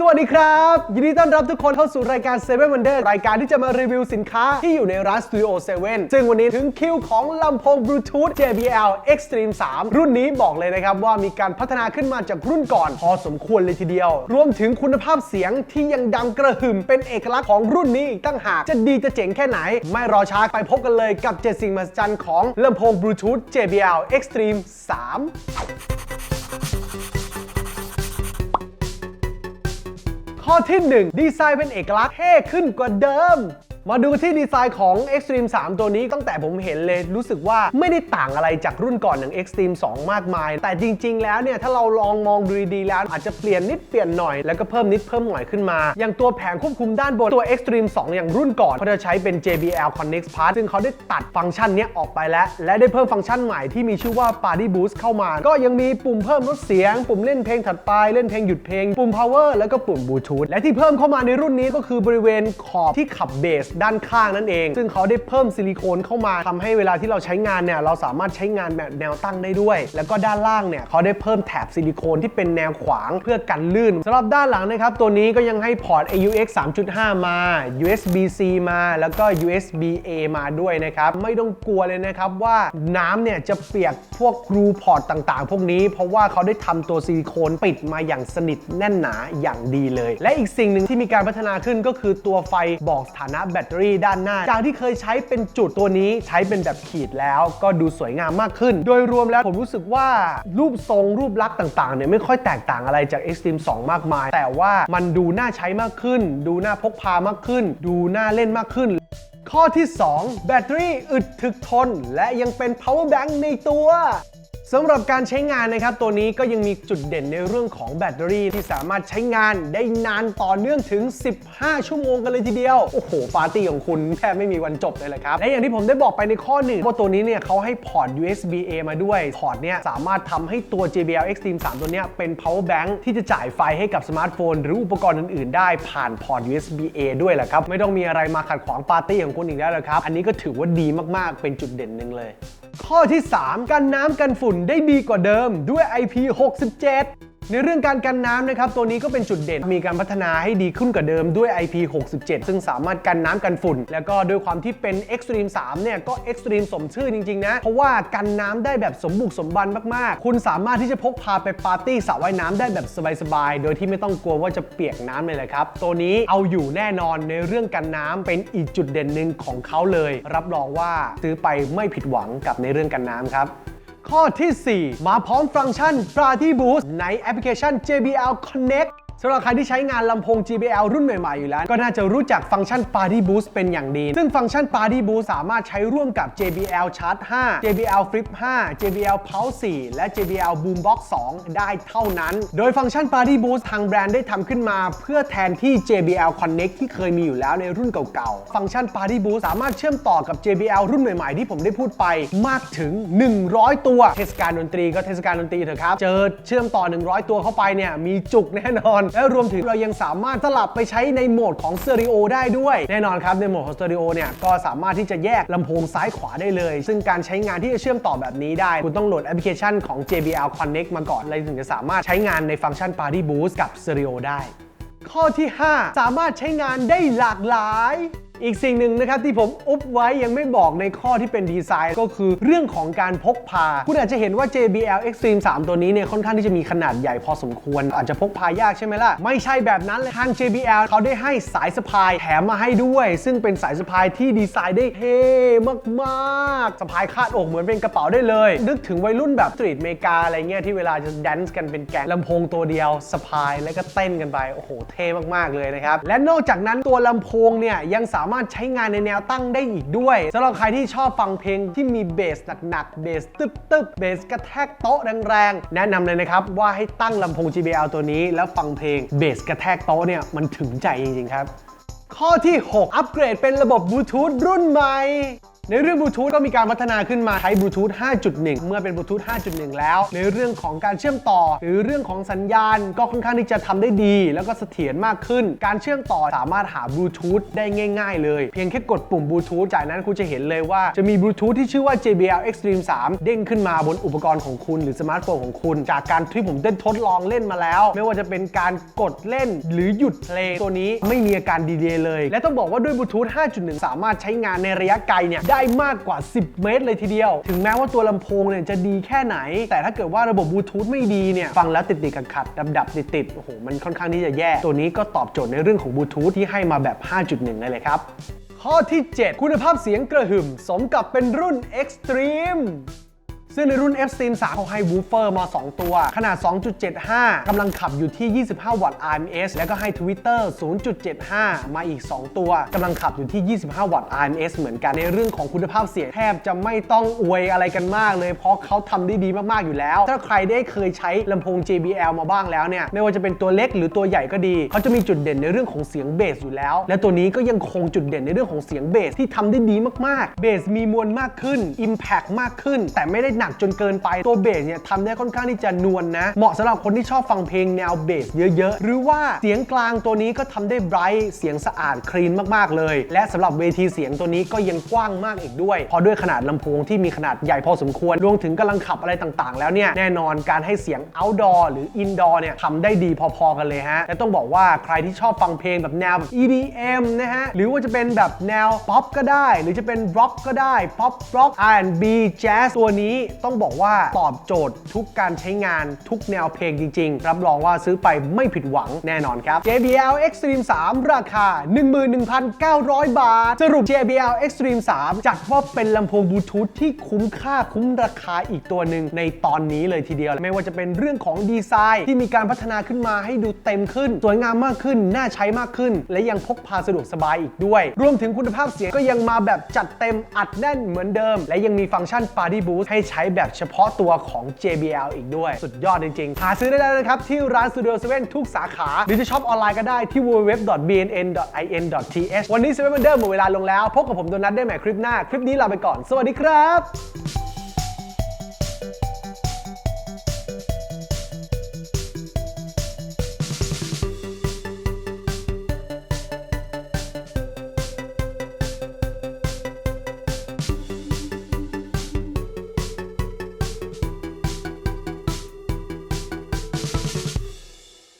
สวัสดีครับ ยินดีต้อนรับทุกคนเข้าสู่รายการ 7 Wonder รายการที่จะมารีวิวสินค้าที่อยู่ในร้าน Studio 7 ซึ่งวันนี้ถึงคิวของลำโพง Bluetooth JBL Extreme 3 รุ่นนี้บอกเลยนะครับว่ามีการพัฒนาขึ้นมาจากรุ่นก่อน พอสมควรเลยทีเดียว รวมถึงคุณภาพเสียงที่ยังดังกระหึ่มเป็นเอกลักษณ์ของรุ่นนี้อีกตั้งหาก จะดีจะเจ๋งแค่ไหน ไม่รอช้าไปพบกันเลยกับ 7 สิ่งมหัศจรรย์ของลำโพง Bluetooth JBL Extreme 3 ข้อที่ 1 ดีไซน์เป็นเอกลักษณ์เท่ขึ้นกว่าเดิม มาดูที่ดีไซน์ของ Extreme 3 ตัวนี้ตั้งแต่ผมเห็นเลยรู้สึกว่าไม่ได้ต่างอะไรจากรุ่นก่อนอย่าง Extreme 2 มากมาย แต่จริง ๆ แล้วเนี่ย ถ้าเราลองมองดูดีๆแล้ว อาจจะเปลี่ยนนิดเปลี่ยนหน่อย แล้วก็เพิ่มนิดเพิ่มหน่อยขึ้นมา อย่างตัวแผงควบคุมด้านบนตัว Extreme 2 อย่างรุ่นก่อนเขาจะใช้เป็น JBL Connect Part ซึ่งเขาได้ตัดฟังก์ชันนี้ออกไปแล้ว และได้เพิ่มฟังก์ชันใหม่ที่มีชื่อว่า Party Boost เข้ามา ก็ยังมีปุ่มเพิ่มลดเสียง ปุ่มเล่นเพลงถัดไปเล่นเพลงหยุดเพลง ปุ่ม power แล้วก็ปุ่ม Bluetooth และที่เพิ่มเข้ามาในรุ่นนี้ก็คือบริเวณขอบที่ขับเบสด้านข้างนั่นเอง ซึ่งเขาได้เพิ่มซิลิโคนเข้ามาทำให้เวลาที่เราใช้งานเนี่ยเราสามารถใช้งานแบบแนวตั้งได้ด้วย แล้วก็ด้านล่างเนี่ยเขาได้เพิ่มแถบซิลิโคนที่เป็นแนวขวางเพื่อกันลื่นสำหรับด้านหลังนะครับตัวนี้ก็ยังให้พอร์ต AUX 3.5 มา USB-C มาแล้วก็ USB-A มาด้วยนะครับไม่ต้องกลัวเลยนะครับว่าน้ำเนี่ยจะเปียกพวกรูพอร์ตต่างๆ พวกนี้ เพราะว่าเขาได้ทำตัวซิลิโคนปิดมาอย่างสนิทแน่นหนาอย่างดีเลย และอีกสิ่งหนึ่งที่มีการพัฒนาขึ้นก็คือตัวไฟบอกสถานะแบตเตอรี่ด้านหน้า จากที่เคยใช้เป็นจุดตัวนี้ใช้เป็นแบบขีดแล้วก็ดูสวยงามมากขึ้น โดยรวมแล้วผมรู้สึกว่ารูปทรงรูปลักษณ์ต่างๆเนี่ยไม่ค่อยแตกต่างอะไรจาก Extreme 2 มากมาย แต่ว่ามันดูน่าใช้มากขึ้น ดูน่าพกพามากขึ้น ดูน่าเล่นมากขึ้นข้อที่ 2 แบตเตอรี่อึดถึกทน และยังเป็น power bank ในตัว สำหรับการใช้งานนะครับ ตัวนี้ก็ยังมีจุดเด่นในเรื่องของแบตเตอรี่ที่สามารถใช้งานได้นานต่อเนื่องถึง 15 ชั่วโมงกันเลยทีเดียว โอ้โห ปาร์ตี้ของคุณแทบไม่มีวันจบเลยแหละครับ และอย่างที่ผมได้บอกไปในข้อหนึ่งว่าตัวนี้เนี่ยเขาให้พอร์ต USB-A มาด้วยพอร์ตเนี่ยสามารถทำให้ตัว JBL Extreme 3 ตัวเนี้ยเป็น power bank ที่จะจ่ายไฟให้กับสมาร์ทโฟน หรืออุปกรณ์อื่นๆ ได้ผ่านพอร์ต USB-A ด้วยแหละครับไม่ต้องมีอะไรมาขัดขวางปาร์ตี้ของคุณอีกแล้วละครับอันนี้ก็ถือว่าดีมากๆเป็นจุดเด่นหนึ่งเลย ข้อที่ 3 กันน้ำกันฝุ่นได้ดีกว่าเดิมด้วย IP67 ในเรื่องการกันน้ำนะครับตัวนี้ก็เป็นจุดเด่นมีการพัฒนาให้ดีขึ้นกว่าเดิมด้วย IP67 ซึ่งสามารถกันน้ำกันฝุ่น แล้วก็ด้วยความที่เป็น Extreme 3เนี่ยก็ Extreme สมชื่อจริงๆนะ เพราะว่ากันน้ำได้แบบสมบุกสมบันมากๆ คุณสามารถที่จะพกพาไปปาร์ตี้สระว่ายน้ำได้แบบสบายๆ โดยที่ไม่ต้องกลัวว่าจะเปียกน้ำเลยแหละครับ ตัวนี้เอาอยู่แน่นอนในเรื่องกันน้ำเป็นอีกจุดเด่นหนึ่งของเขาเลย รับรองว่าซื้อไปไม่ผิดหวังกับในเรื่องกันน้ำครับ ข้อที่ 4 มาพร้อมฟังก์ชัน Party Boost ในแอปพลิเคชัน JBL Connect สำหรับใครที่ใช้งานลำโพง JBL รุ่นใหม่ ๆ อยู่แล้ว ก็น่าจะรู้จักฟังก์ชัน Party Boost เป็นอย่างดี ซึ่งฟังก์ชัน Party Boost สามารถใช้ร่วมกับ JBL Charge 5 JBL Flip 5 JBL Pulse 4 และ JBL Boombox 2 ได้เท่านั้น โดยฟังก์ชัน Party Boost ทางแบรนด์ได้ทำขึ้นมา เพื่อแทนที่ JBL Connect ที่เคยมีอยู่แล้วในรุ่นเก่าๆ ฟังก์ชัน Party Boost สามารถเชื่อมต่อกับ JBL รุ่นใหม่ๆ ที่ผมได้พูดไปมากถึง 100 ตัว เทศกาลดนตรีก็เทศกาลดนตรีเถอะครับ เจอเชื่อมต่อ 100 ตัวเข้าไปเนี่ยมีจุกแน่นอนและรวมถึงเรายังสามารถสลับไปใช้ในโหมดของสเตอริโอได้ด้วย แน่นอนครับในโหมดของสเตอริโอเนี่ยก็สามารถที่จะแยกลำโพงซ้ายขวาได้เลย ซึ่งการใช้งานที่จะเชื่อมต่อแบบนี้ได้ คุณต้องโหลดแอปพลิเคชันของ JBL Connect มาก่อนเลยถึงจะสามารถใช้งานในฟังก์ชัน Party Boost กับสเตอริโอได้ ข้อที่ 5 สามารถใช้งานได้หลากหลาย อีกสิ่งหนึ่งนะครับที่ผมอุบไว้ยังไม่บอกในข้อที่เป็นดีไซน์ ก็คือเรื่องของการพกพา คุณอาจจะเห็นว่า JBL Extreme 3 ตัวนี้เนี่ยค่อนข้างที่จะมีขนาดใหญ่พอสมควร อาจจะพกพายากใช่ไหมล่ะ ไม่ใช่แบบนั้นเลยทาง JBL เขาได้ให้สายสะพายแถมมาให้ด้วย ซึ่งเป็นสายสะพายที่ดีไซน์ได้เท่มากๆสะพายคาดอกเหมือนเป็นกระเป๋าได้เลย นึกถึงวัยรุ่นแบบสตรีทเมกาอะไรเงี้ยที่เวลาจะแดนซ์กันเป็นแก๊งลำโพงตัวเดียวสะพายแล้วก็เต้นกันไปโอ้โหเท่มากๆเลยนะครับและนอกจากนั้นตัวลำโพงเนี่ยยังสามารถใช้งานในแนวตั้งได้อีกด้วยสำหรับใครที่ชอบฟังเพลงที่มีเบสหนักๆเบสตึบๆเบสกระแทกโต๊ะแรงๆ แนะนำเลยนะครับ ว่าให้ตั้งลำโพง JBL ตัวนี้ แล้วฟังเพลงเบสกระแทกโต๊ะเนี่ยมันถึงใจจริงๆครับ ข้อที่ 6 อัปเกรดเป็นระบบบลูทูธรุ่นใหม่ ในเรื่องบลูทูธก็มีการพัฒนาขึ้นมาใช้บลูทูธ 5.1 เมื่อเป็นบลูทูธ 5.1 แล้ว ในเรื่องของการเชื่อมต่อ หรือเรื่องของสัญญาณก็ค่อนข้างที่จะทำได้ดี แล้วก็เสถียรมากขึ้น การเชื่อมต่อสามารถหาบลูทูธได้ง่าย ๆ เลย เพียงแค่กดปุ่มบลูทูธจากนั้นคุณจะเห็นเลยว่าจะมีบลูทูธที่ชื่อว่า JBL Extreme 3 เด้งขึ้นมาบนอุปกรณ์ของคุณหรือสมาร์ทโฟนของคุณ จากการที่ผมได้ทดลองเล่นมาแล้ว ไม่ว่าจะเป็นการกดเล่นหรือหยุดเพลงตัวนี้ไม่มีอาการดีเลย์เลยและต้องบอกว่าด้วยบลูทูธ 5.1 สามารถใช้งานในระยะไกลเนี่ยได้ได้มากกว่า 10 เมตรเลยทีเดียว ถึงแม้ว่าตัวลำโพงเนี่ยจะดีแค่ไหน แต่ถ้าเกิดว่าระบบบลูทูธไม่ดีเนี่ยฟังแล้วติดติดขัดขัดดับดับติดติดโอ้โหมันค่อนข้างที่จะแย่ ตัวนี้ก็ตอบโจทย์ในเรื่องของบลูทูธที่ให้มาแบบ 5.1เลยครับ ข้อที่ 7 คุณภาพเสียงกระหึ่ม สมกับเป็นรุ่น Extreme ซึ่งในรุ่น F s t e e 3เขาให้วูเฟอร์มา 2 ตัว ขนาด 2.75 กำลังขับอยู่ที่ 25 วัตต์ RMS แล้วก็ให้ Twitter 0.75 มาอีก 2 ตัวกำลังขับอยู่ที่ 25 วัตต์ RMS เหมือนกันในเรื่องของคุณภาพเสียงแทบจะไม่ต้องอวยอะไรกันมากเลย เพราะเขาทำได้ดีมาก ๆ อยู่แล้ว ถ้าใครได้เคยใช้ลำโพง JBL มาบ้างแล้วเนี่ยไม่ว่าจะเป็นตัวเล็กหรือตัวใหญ่ก็ดี เขาจะมีจุดเด่นในเรื่องของเสียงเบสอยู่แล้ว และตัวนี้ก็ยังคงจุดเด่นในเรื่องของเสียงเบสที่ทำได้ดีมากๆเบสมีมวลมากขึ้น Impact มากขึ้น แต่ไม่ได้หนักจนเกินไปตัวเบสเนี่ยทำได้ค่อนข้างที่จะนวลนะเหมาะสำหรับคนที่ชอบฟังเพลงแนวเบสเยอะๆ หรือว่าเสียงกลางตัวนี้ก็ทำได้ไบรท์เสียงสะอาดคลีนมากๆเลย และสำหรับเวทีเสียงตัวนี้ก็ยังกว้างมากอีกด้วยเพราะด้วยขนาดลำโพงที่มีขนาดใหญ่พอสมควรรวมถึงกำลังขับอะไรต่างๆ แล้วเนี่ยแน่นอนการให้เสียง outdoor หรือ indoor เนี่ยทำได้ดีพอๆกันเลยฮะและต้องบอกว่าใครที่ชอบฟังเพลงแบบแนวแบบ EDM นะฮะหรือว่าจะเป็นแบบแนวป๊อปก็ได้ หรือจะเป็น rock ก็ได้ pop rock R&B jazz ตัวนี้ต้องบอกว่าตอบโจทย์ทุกการใช้งานทุกแนวเพลงจริง ๆ รับรองว่าซื้อไปไม่ผิดหวังแน่นอนครับ JBL Extreme 3 ราคา 11,900 บาท สรุป JBL Extreme 3 จัดว่าเป็นลำโพงบลูทูธที่คุ้มค่าคุ้มราคาอีกตัวหนึ่งในตอนนี้เลยทีเดียว ไม่ว่าจะเป็นเรื่องของดีไซน์ ที่มีการพัฒนาขึ้นมาให้ดูเต็มขึ้น สวยงามมากขึ้น น่าใช้มากขึ้น และยังพกพาสะดวกสบายอีกด้วย รวมถึงคุณภาพเสียงก็ยังมาแบบจัดเต็มอัดแน่นเหมือนเดิม และยังมีฟังก์ชัน Party Boost ให้ใช้้แบบเฉพาะตัวของ JBL อีกด้วย สุดยอดจริงๆ หาซื้อได้แล้วนะครับ ที่ร้าน Studio 7 ทุกสาขา หรือจะช็อปออนไลน์ก็ได้ที่ www.bnn.in.th วันนี้เซเว่นเดอร์หมดเวลาลงแล้ว พบกับผมโดนัทได้ใหม่คลิปหน้า คลิปนี้ลาไปก่อน สวัสดีครับ